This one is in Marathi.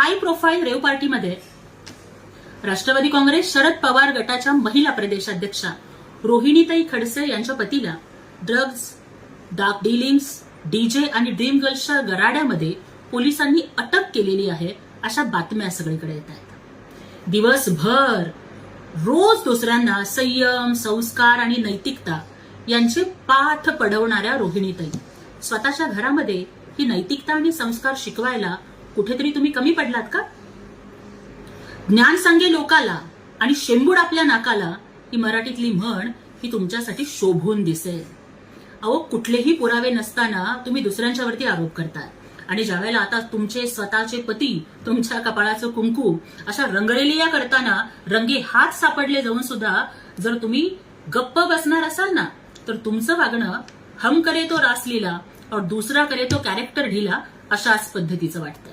हाय प्रोफाईल रेव पार्टीमध्ये राष्ट्रवादी काँग्रेस शरद पवार गटाच्या महिला प्रदेशाध्यक्षा रोहिणीताई खडसे यांच्या पतीला ड्रग्ज डार्क डिलिंग्स डीजे आणि ड्रीम गर्ल्सच्या गराड्यामध्ये पोलिसांनी अटक केलेली आहे अशा बातम्या सगळीकडे येत आहेत. दिवसभर रोज दुसऱ्यांना संयम संस्कार आणि नैतिकता यांचे पाठ पडवणाऱ्या रोहिणीताई स्वतःच्या घरामध्ये ही नैतिकता आणि संस्कार शिकवायला कुठेतरी तुम्ही कमी पडलात का? ज्ञान सांगे लोकाला आणि शेंबूड आपल्या नाकाला ही मराठीतली म्हण ही तुमच्यासाठी शोभून दिसेल. अहो कुठलेही पुरावे नसताना तुम्ही दुसऱ्यांच्यावरती आरोप करताय. आणि ज्यावेळेला आता तुमचे स्वतःचे पती तुमच्या कपाळाचं कुंकू अशा रंगरेलिया करताना रंगे हात सापडले जाऊन सुद्धा जर तुम्ही गप्प बसणार असाल ना तर तुमचं वागणं हम करे तो रासलीला और दुसरा करे तो कॅरेक्टर ढिला अशाच पद्धतीचं वाटतं